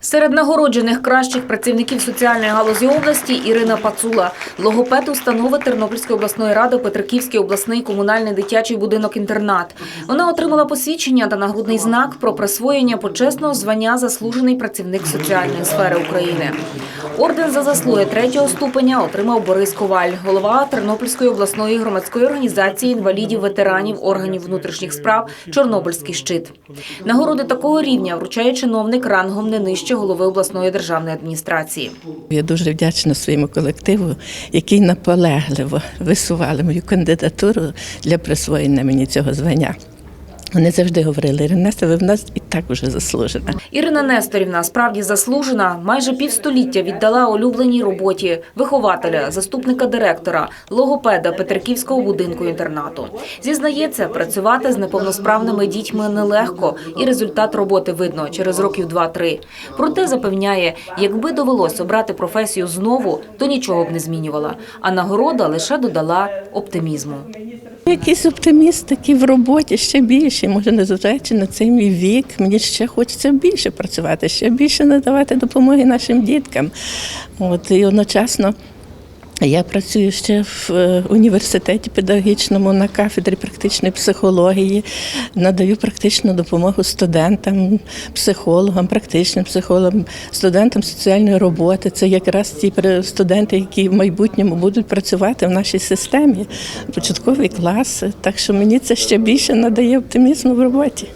Серед нагороджених кращих працівників соціальної галузі області Ірина Пацула, логопед установи Тернопільської обласної ради Петриківський обласний комунальний дитячий будинок-інтернат. Вона отримала посвідчення та нагрудний знак про присвоєння почесного звання заслужений працівник соціальної сфери України. Орден за заслуги третього ступеня отримав Борис Коваль, голова Тернопільської обласної громадської організації інвалідів ветеранів органів внутрішніх справ Чорнобильський щит. Нагороди такого рівня вручає чиновник рангом не нижче голови обласної державної адміністрації. Я дуже вдячна своєму колективу, який наполегливо висували мою кандидатуру для присвоєння мені цього звання. Вони завжди говорили, Іринеса, ви в нас і так уже заслужена. Ірина Несторівна справді заслужена. Майже півстоліття віддала улюбленій роботі вихователя, заступника директора, логопеда Петриківського будинку інтернату. Зізнається, працювати з неповносправними дітьми нелегко, і результат роботи видно через років 2-3. Проте запевняє, якби довелось обрати професію знову, то нічого б не змінювала. А нагорода лише додала оптимізму. Якийсь оптиміст такий в роботі ще більше. Може, незважаючи на цей мій вік, мені ще хочеться більше працювати, ще більше надавати допомоги нашим діткам. От і одночасно. Я працюю ще в е, університеті педагогічному на кафедрі практичної психології, надаю практичну допомогу студентам, психологам, практичним психологам, студентам соціальної роботи. Це якраз ті студенти, які в майбутньому будуть працювати в нашій системі, початкові класи. Так що мені це ще більше надає оптимізму в роботі.